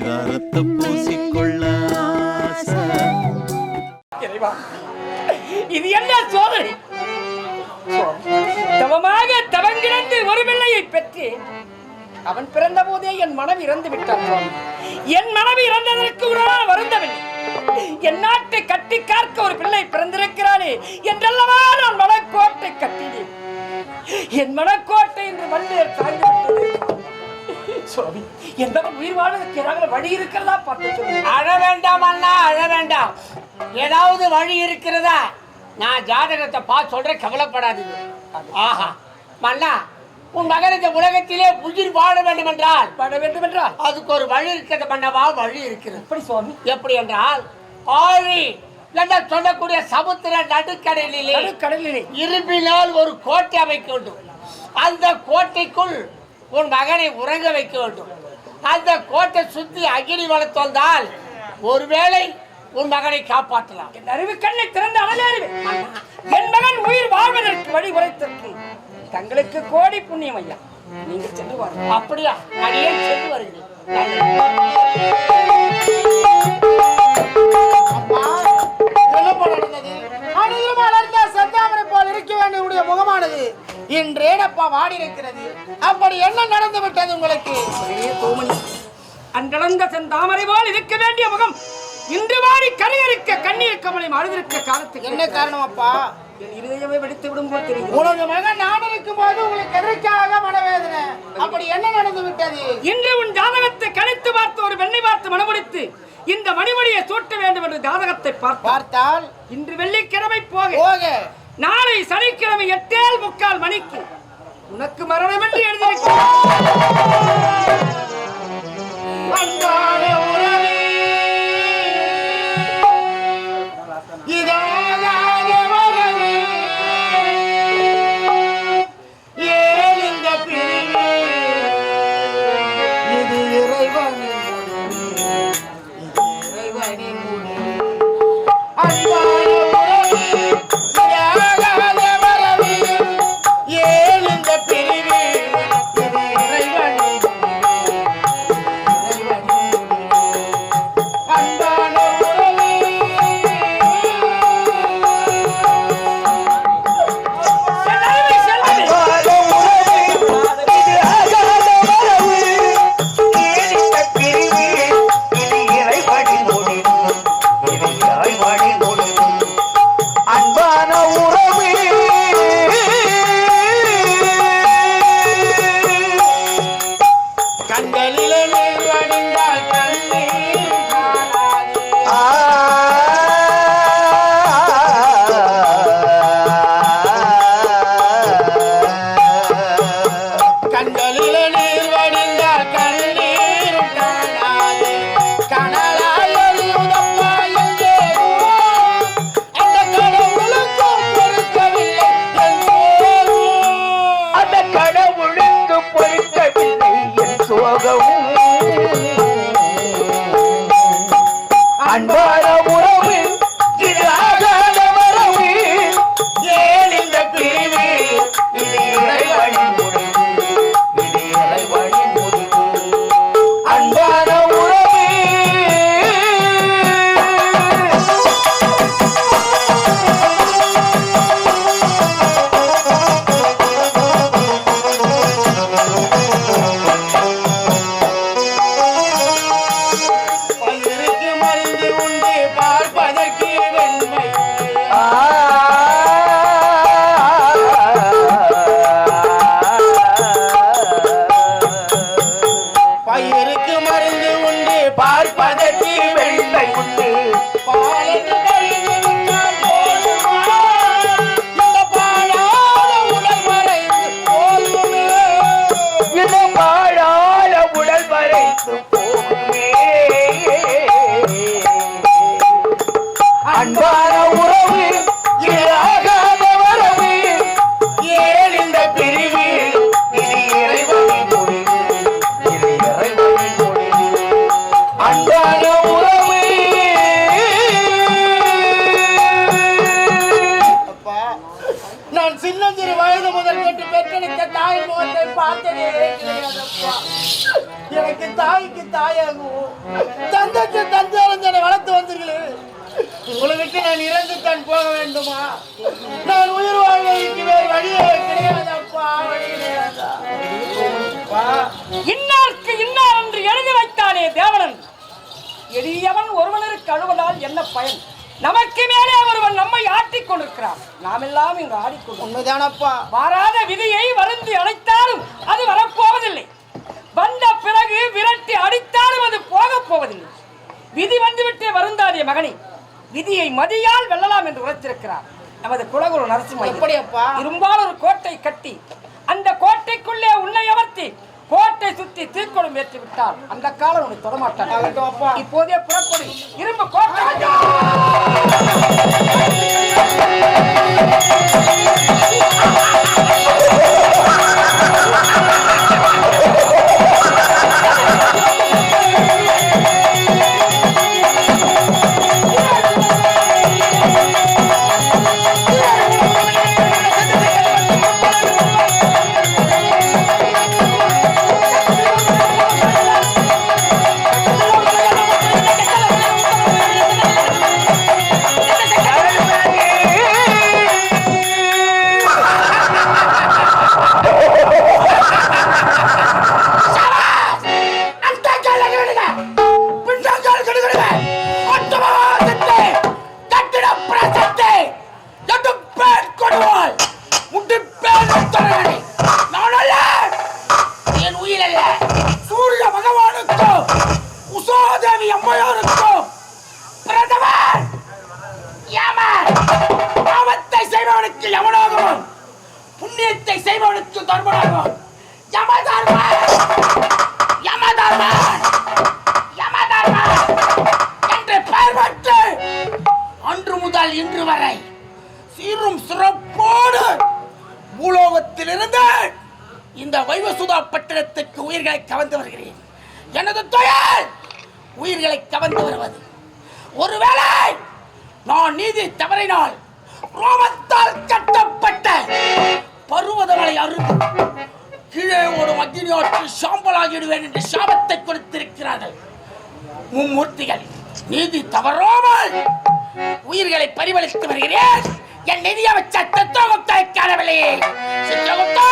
பரிதாரத்தை பூசிக்கொள்ள இறைவா இது என்ன சோதனை? தவமாக தவங்கிடந்து ஒரு பிள்ளையை பெற்று அவன் பிறந்த போதே என் மனைவி இறந்து விட்டான். என் மனைவி இறந்ததற்கு உடனால் வருந்தவில்லை. என் நாட்டை கட்டி காக்க ஒரு பிள்ளை பிறந்திருக்கிறானே என்றல்லவா நான் மனக்கோட்டை கட்டினேன். என் மனக்கோட்டை என்று மண்ணில் சாய்ந்து சுவாமி என் மகன் உயிர் வாழ்வதற்கு வழி இருக்கிறதா பார்த்து அழ வேண்டாம் அண்ணா அழ வேண்டாம். ஏதாவது வழி இருக்கிறதா? நான் ஜாதகத்தை பார்த்து சொல்றேன் கவலைப்படாதீங்க. ஆஹா. மன்னா உன் மகன் இந்த உலகத்திலே உயிர் வாழ வேண்டும் என்றால் வாழ வேண்டும் என்றால் அதுக்கு ஒரு வழி இருக்கிறது மன்னவா? வழி இருக்கிறது. எப்படி சுவாமி? எப்படி என்றால் ஆழி என்று சொல்லக்கூடிய சமுத்திர நடுக்கடலிலே நடுக்கடலிலே. இரும்பினால் ஒரு கோட்டை அமைக்க வேண்டும். அந்த கோட்டைக்குள் உன் மகனை உறங்க வைக்க வேண்டும். அந்த கோட்டை சுத்தி அகிலி வளர்த்து வந்தால் ஒருவேளை உன் மகனை காப்பாற்றலாம். என் அறிவு கண்ணை திறந்து அனலேறுவேன் என் மகன் உயிர் வாழ்வதற்கு வழி உரைத்திருக்கு. தங்களுக்கு கோடி புண்ணியம் ஐயா. நீங்க சென்று வாருங்கள் அப்படியா? அடியே சென்று வருகிறேன் என்ன போல நடந்தது? அணியும் செந்தாமரை போல் இருக்க வேண்டிய உடைய முகமானது. இன்றேனப்பா வாடி இருக்கிறது அப்படி என்ன நடந்து விட்டது உங்களுக்கு? தூமணி அன்றளந்த செந்தாமரை போல் இருக்க வேண்டிய முகம் இன்று வாடி கரையறுக்க கண்ணீர் கமலை அழுதிருக்க காலத்துக்கு என்ன காரணம் அப்பா என் இருதயமே வெடித்து விடும் போல் தெரியும் உனது மகன் நான் இருக்கும் போது உங்களுக்கு எதற்காக மனவேதனை? அப்படி என்ன நடந்து விட்டது? இன்று உன் ஜாதகத்தை கணித்து பார்த்து ஒரு பெண்ணை பார்த்து மனமுடித்து இந்த மணிமணியை சூட்ட வேண்டும் என்று ஜாதகத்தை பார்த்தால்? இன்று வெள்ளிக்கிழமை போக போக. நாளை சனிக்கிழமை எட்டேல் முக்கால் மணிக்கு. உனக்கு மரணம் என்று அன்பான உறவு இது வரவு ஏன் இந்த பிரிவு? இது இறைவனின் முடிவு இது இறைவனின் முடிவு. அன்பான உறவு. நான் சின்னஞ்சிறு வயது முதல் கேட்டு பெற்றெடுத்த தாய் முகத்தை பார்த்ததே எனக்கு தாய்க்கு தாய்க்கு தாயாகவும் தந்தைக்கு தந்தை வளர்த்து வந்தீர்களே. உங்களை விட்டு நான் இறந்து தான் போக வேண்டுமா? நான் உயிர் வாழ்வதற்கு வேறு வழியே கிடையாதப்பா இன்னாருக்கு இன்னார் என்று எழுதி வைத்தானே தேவனன்? எளியவன் ஒருவனருக்கு அழுவதால் என்ன பயன்? நமக்கு மேலே ஒருவன் நம்மை ஆட்டிக் கொண்டிருக்கிறான். நாமெல்லாம் இங்கு ஆடிக்கொண்டு உண்மைதானப்பா மாறாத விதியை வருந்தி அழைத்தாலும் அது வரப்போவதில்லை. வந்த பிறகு விரட்டி அடித்தாலும் அது போகப் போவதில்லை. விதி வந்துவிட்டே வருந்தாடிய மகனே. விதியை மதியால் வெல்லலாம் என்று உரைத்திருக்கிறார் நமது குலகுரு நரசிம்ம எப்படியப்பா? இரும்பால் ஒரு கோட்டை கட்டி அந்த கோட்டைக்குள்ளே உன்னை அமர்த்தி கோட்டை சுற்றி தீக்குளம் ஏற்றி விட்டால் அந்த காலம் உன்னை தொடமாட்டான். இப்போதே புறப்படு. இரும்பு கோட்டை பிரசத்தை! எட்டு பேர் கொடுவாள் முட்டு பேர் தொடரணி நான் அல்ல! என் உயிர் அல்ல! சூரிய பகவானுக்கும் உசோதேவி அம்மையோருக்கும் பிரதமர்! யமன் பாவத்தை செய்பவனுக்கு யமனாகவும் புண்ணியத்தை செய்பவனுக்கு தர்மனாகவும் யமதர்மன் யமதர்மன் யமதர்மன் இந்த வைவசுதா பட்டணத்துக்கு உயிர்களை கவர்ந்து வருகிறேன். எனது தொழில் உயிர்களை கவர்ந்து வருவது. ஒருவேளை நான் நீதி தவறினால் ரோமத்தால் கட்டப்பட்ட பருவதமலை அருகு கீழே ஒரு அக்னியாற்று சாம்பலாகிடுவேன் என்று சாபத்தை கொடுத்திருக்கிறார்கள். மும்மூர்த்திகள் நீதி தவறாமல் உயிர்களை பரிவளித்து வருகிறேன். என் நிதியமைச்சர் சித்திரகுப்தரை காணவில்லையே சித்திரகுப்தா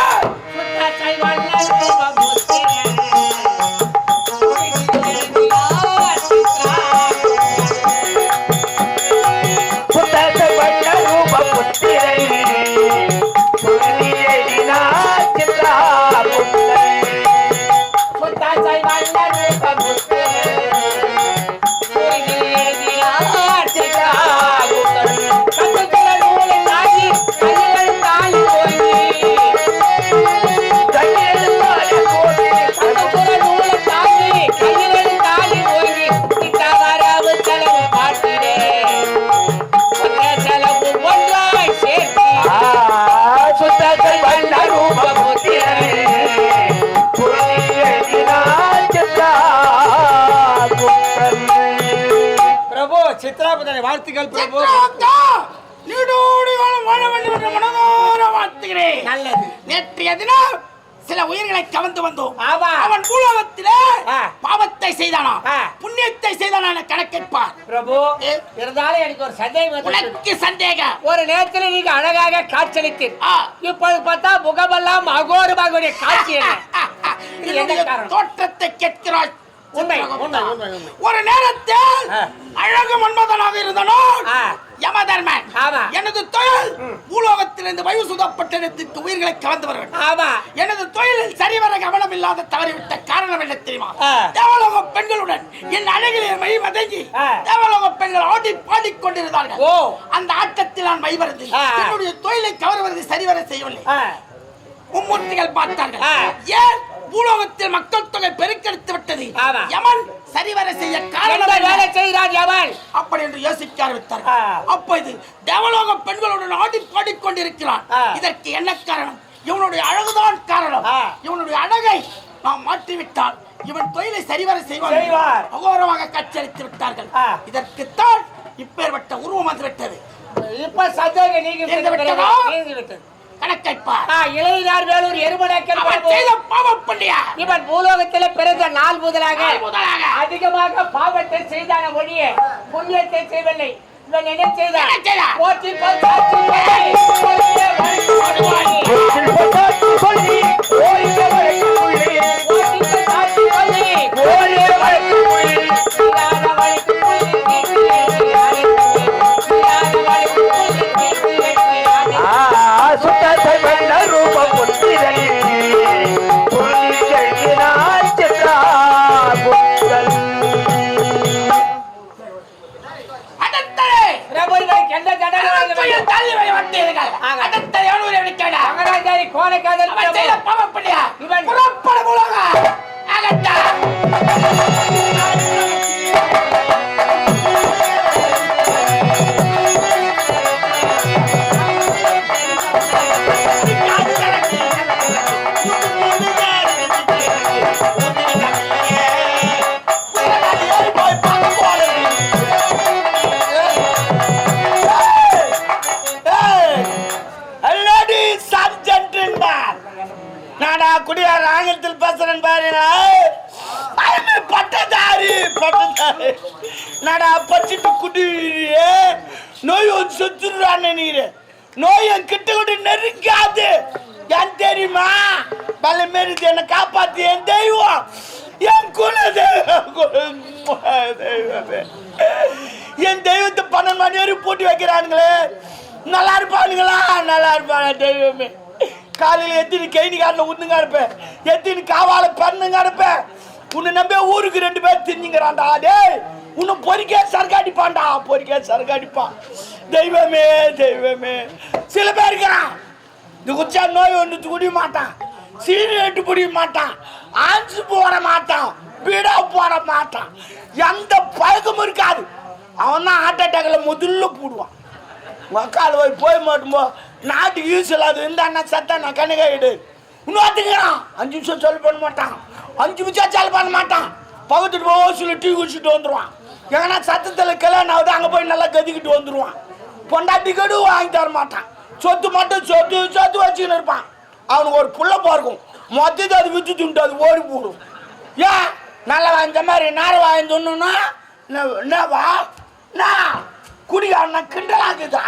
வாழ்த்துகிறேன் நல்லது நேற்றைய தினம் சில உயிர்களை கவர்ந்து வந்தோம். அவன் பூலோகத்திலே. பாவத்தை செய்தானா. புண்ணியத்தை செய்தானா என கணக்கெடுப்பார் பிரபு. இருந்தாலும் எனக்கு ஒரு சந்தேகம். உனக்கு சந்தேகம் ஒரு நேரத்தில் நீங்க அழகாக காட்சியளித்தீர். இப்போது பார்த்தா முகமெல்லாம் அகோரமாக காட்சி? தோற்றத்தை கேட்கிறாய் உண்மை. உண்மை. ஒரு நேரத்தில். அழகு மன்மதனாக இருந்தனோ. யமதர்மன். எனது தொழில் பூலோகத்திலிருந்து வயுசுதப்பட்டனத்துக்கு உயிர்களை கவர்ந்து வருவேன் ஆமா எனது தொழிலில் சரிவர கவனம் இல்லாத தவறிவிட்ட காரணம் என்ன தெரியுமா. தேவலோக பெண்களுடன் என் அழகிலே மை வதங்கி. தேவலோக பெண்கள் ஆடி பாடிக் கொண்டிருந்தார்கள். அந்த ஆட்டத்தில் நான் மைவருந்து ஆ. என்னுடைய தொழிலை கவர்வது சரிவர செய்யவில்லை. மும்மூர்த்திகள் பார்த்தார்கள். ஏன் பூலோகத்தில் மக்கள் தொகை பெருக்கெடுத்து விட்டது. யமன் சரிவர செய்ய காரணம்? வேலை செய்கிறான் அவன் அப்படி என்று யோசிக்க ஆரம்பித்தார்கள் ஆ. அப்போது தேவலோக பெண்களுடன் ஆடி பாடிக்கொண்டிருக்கிறான். இதற்கு என்ன காரணம் இவனுடைய அழகுதான் காரணம். இவனுடைய அழகை நாம் மாற்றிவிட்டால் இவன் தொழிலை சரிவர செய்வார். அகோரமாக காட்சியளித்து விட்டார்கள். இதற்குத்தான் இப்பேற்பட்ட உருவம் வந்துவிட்டது இப்ப சந்தேகம் நீங்கி கணக்கைப்பார் இளையார் வேலூர் செய்த பாவம் பண்ணியா? இவன் பூலோகத்திலே பிறந்த நாள் முதலாக. அதிகமாக பாவத்தை செய்தான ஒழிய புண்ணியத்தை செய்யவில்லை. இவன் என்ன செய்தான் என்ன செய்தான்? போற்றி போற்றி அவன் பிரபு. செய்த பாவம் பண்ணியா இவன் குடியார் ஆங்கிலத்தில் பேசுறேன் பாருங்களா ஐயமே பட்டதாரி பட்டதாரி. நடா பச்சிட்டு குடியே நோய் ஒன்று செத்துடுறான்னு நீரு. நோய் என் கிட்ட கூட நெருங்காது. ஏன் தெரியுமா? பல மாரி என்னை காப்பாத்து என் தெய்வம். என் குல தெய்வம் என் தெய்வத்தை பன்னெண்டு மணி வரைக்கும் போட்டு வைக்கிறானுங்களே. நல்லா இருப்பானுங்களா? நல்லா இருப்பான தெய்வமே. காலையில் எத்தினி கைனி காட்டில் உந்துங்க இருப்பேன் எத்தினி காவால பண்ணுங்க இருப்பேன் உன்னை நம்பி ஊருக்கு ரெண்டு பேர் திரிஞ்சுங்கிறான்டா. டேய் உன்னை பொறிக்கே சரக்காடிப்பான்டா பொறிக்கே சரக்காடிப்பான் தெய்வமே தெய்வமே. சில பேர் இருக்கிறான். இந்த குச்சா நோய் ஒன்று குடிய மாட்டான். சீனியட்டு பிடிக்க மாட்டான். ஆன்சு போட மாட்டான். பீடா போட மாட்டான். எந்த பழக்கமும் இருக்காது. அவன் தான் ஹார்ட் அட்டாக்ல முதல்ல போடுவான். மக்கால் போய் போய் மாட்டும்போ நாட்டுக்கு யூஸ் இல்லாது இருந்தா சத்தா? நான் கண்ணுகாயிடு இன்னொருத்துக்கிறான் அஞ்சு நிமிஷம் சொல்லி பண்ண மாட்டான். அஞ்சு நிமிஷம் செல் பண்ண மாட்டான். பக்கத்துட்டு போக சொல்லி டீ குடிச்சிட்டு வந்துடுவான் ஏன்னா சத்தத்தில் கல்யாணம் ஆகுது அங்கே போய் நல்லா கதிக்கிட்டு வந்துடுவான் பொண்டாட்டி கடு வாங்கி தர மாட்டான். சொத்து மட்டும் சொத்து சொத்து வச்சுக்கின்னு இருப்பான். அவனுக்கு ஒரு புள்ள பிறக்கும் மொத்தத்தை அது வித்து துண்டு அது ஓடி போடும். ஏன்? நல்லா வாய்ந்த மாதிரி நேர வாய்ந்தோன்னா என்னவா? நான் குடிகாரனா கிண்டலாக்குதா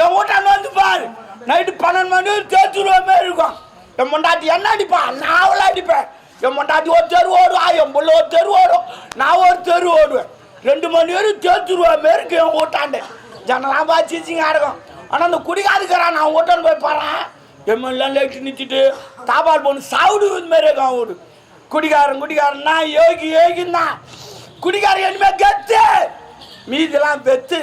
என் வீட்டாண்ட வந்து பாரு. நைட்டு பன்னெண்டு மணி வரைக்கும் தேய்ச்சிருவ மாதிரி இருக்கும். என் முண்டாட்டி என்ன அடிப்பான் நான் அவளை அடிப்பேன். என் முண்டாட்டி ஒரு தெரு ஓடுவா என் புள்ள ஒரு தெரு ஓடும். நான் ஒரு தெரு ஓடுவேன். ரெண்டு மணி வரைக்கும் தேய்ச்சிருவ மாரி இருக்கு என் வீட்டாண்டு ஜனலாம் பாச்சிச்சிங்க அடக்கம். ஆனால் அந்த குடிகாதுக்கிறான் நான் வீட்டான்னு போய் பாறேன் எம்எல்லாம் லைட்டு நிறுத்திட்டு தாபால் போன சாவுடு மாரி இருக்கும் அவன் வீடு குடிகாரன் குடிகாரன்னா யோகி யோகின்னா குடிகாரன் இனிமே கத்து. மீதெல்லாம் பெத்து.